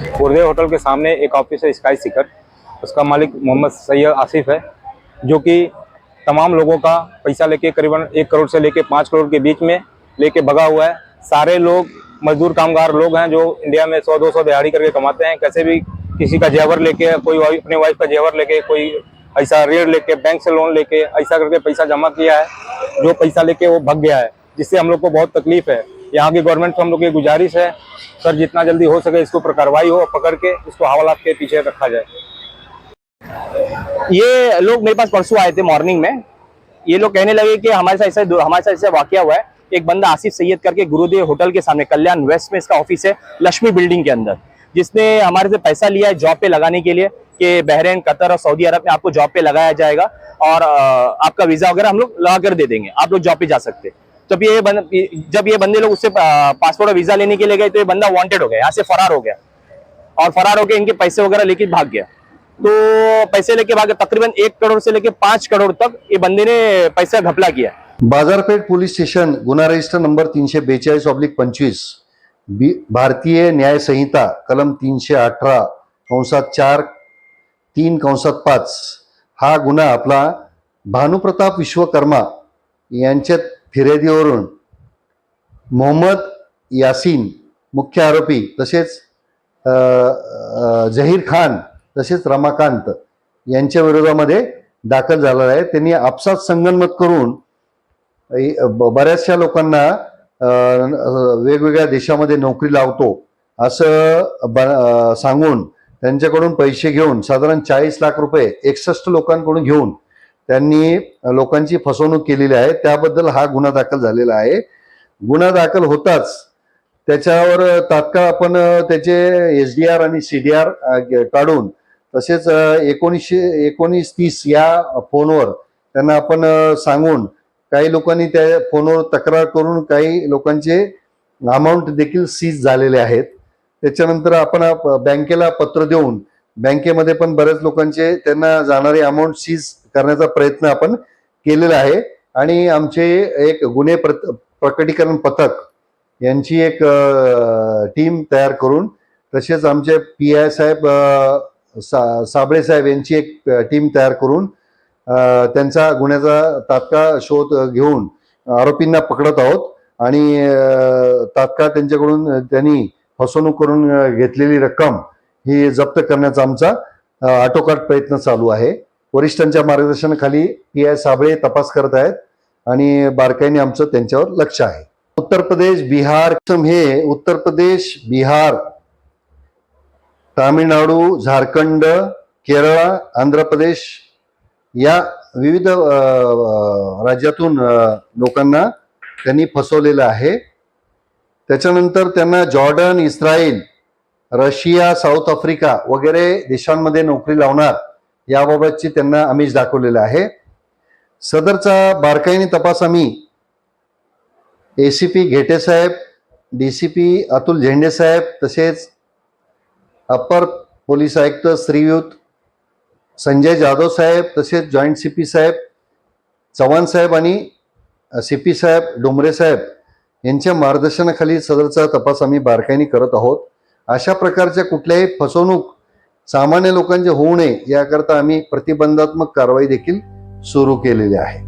Gurudev hotel के सामने एक office है, स्काई सिकर। उसका मालिक मोहम्मद सैयद आसिफ है, जो कि तमाम लोगों का पैसा लेके करीबन एक करोड़ से लेके पाँच करोड़ के बीच में लेके भगा हुआ है। सारे लोग, मजदूर कामगार लोग हैं जो इंडिया में सौ, दो सौ दिहाड़ी करके कमाते हैं। कैसे भी किसी का जेवर लेके, कोई अपने वाइफ का जेवर लेके, कोई ऐसा ऋण लेके, बैंक से लोन लेके, ऐसा करके पैसा जमा किया है, जो पैसा लेके वो भग गया है, जिससे हम लोग को बहुत तकलीफ़ है। यहाँ की गवर्नमेंट को हम लोग की गुजारिश है, सर जितना जल्दी हो सके इसके ऊपर कार्रवाई हो पकड़ के इसको हवालात के पीछे रखा जाए। ये लोग मेरे पास परसों आए थे मॉर्निंग में। ये लोग कहने लगे कि हमारे साथ ऐसा हमारे साथ ऐसा वाक्य हुआ है। एक बंदा आसिफ सैयद करके गुरुदेव होटल के सामने, कल्याण वेस्ट में इसका ऑफ़िस है, लक्ष्मी बिल्डिंग के अंदर। जिसने हमारे से पैसा लिया है जॉब पे लगाने के लिए कि बहरेन, कतर और सऊदी अरब में आपको जॉब पे लगाया जाएगा और आपका वीज़ा वगैरह हम लोग लगा कर दे देंगे। आप लोग जॉब पे जा सकते। हैं। जब ये बंद जब ये बंदे लोग उससे पासपोर्ट और वीज़ा लेने के लिए गए तो ये बंदा वांटेड हो गया, यहाँ से फरार हो गया। और फरार होकर इनके पैसे वगैरह लेके भाग गया। तो पैसे लेके भागे तकरीबन एक करोड़ से लेके पाँच करोड़ तक ये बंदे ने पैसा घपला किया। बाजारपेठ पोलीस स्टेशन गुन्हा रजिस्टर नंबर तीनशे बेचाळीस ऑब्लिक पंचवीस भारतीय न्याय संहिता, कलम तीनशे अठरा कंसात चार, तीन कंसात पाच, हा गुन्हा आपला भानुप्रताप विश्वकर्मा फिर्यादीवरून मोहम्मद यासीन मुख्य आरोपी तसेच झहीर जहीर खान तसेच रमाकांत यांच्या विरोधामध्ये दाखल झालेला आहे. त्यांनी आपसात संगनमत करून ब- बऱ्याचशा लोकांना वेगवेगळ्या देशामध्ये नोकरी लावतो असं ब- सांगून त्यांच्याकडून पैसे घेऊन साधारण चाळीस लाख रुपये एकसष्ट लोकांकडून घेऊन त्यांनी लोकांची फसवणूक केलेली आहे. त्याबद्दल हा गुन्हा दाखल झालेला आहे. गुन्हा दाखल होताच त्याच्यावर तात्काळ आपण त्याचे एस डी आर आणि सी डी आर काढून तसेच एकोणीसशे एकोणीस तीस या फोनवर त्यांना आपण सांगून काही लोकांनी त्या फोनवर तक्रार करून काही लोकांचे अमाऊंट देखील सीज झालेले आहेत. त्याच्यानंतर आपण बँकेला पत्र देऊन बँकेमध्ये पण बऱ्याच लोकांचे त्यांना जाणारे अमाऊंट सीज करण्याचा प्रयत्न आपण केलेला आहे. आणि आमचे एक गुन्हे प्र प्रकटीकरण पथक यांची एक टीम तयार करून तसेच आमचे पी आय साहेब सा साबळे साहेब यांची एक टीम तयार करून त्यांचा गुन्ह्याचा तात्काळ शोध घेऊन आरोपींना पकडत आहोत. आणि तात्काळ त्यांच्याकडून त्यांनी फसवणूक करून घेतलेली रक्कम ही जप्त करण्याचा आमचा आटोकाट प्रयत्न चालू आहे. वरिष्ठांच्या मार्गदर्शनाखाली पी आय साबळे तपास करत आहेत आणि बारकाईने आमचं त्यांच्यावर लक्ष आहे. उत्तर प्रदेश बिहार हे उत्तर प्रदेश बिहार तामिळनाडू झारखंड केरळ आंध्र प्रदेश या विविध राज्यातून लोकांना त्यांनी फसवलेलं आहे. त्याच्यानंतर त्यांना Jordan Israel Russia South Africa वगैरे देशांमध्ये नोकरी लावणार याबाबतची त्यांना आमिष दाखवलेलं आहे. सदरचा बारकाईने तपास आम्ही A C P Ghete Saheb D C P Atul Zende साहेब तसेच अप्पर पोलीस आयुक्त श्रीयुत संजय जाधव साहेब तसेच जॉईंट सी पी साहेब चव्हाण साहेब आणि सी पी साहेब डोंबरे साहेब यांच्या मार्गदर्शनाखाली सदरचा तपास आम्ही बारकाईने करत आहोत. अशा प्रकारच्या कुठल्याही फसवणूक सामान्य लोकांचे होऊ नये याकरता आम्ही प्रतिबंधात्मक कारवाई देखील सुरू केलेली आहे.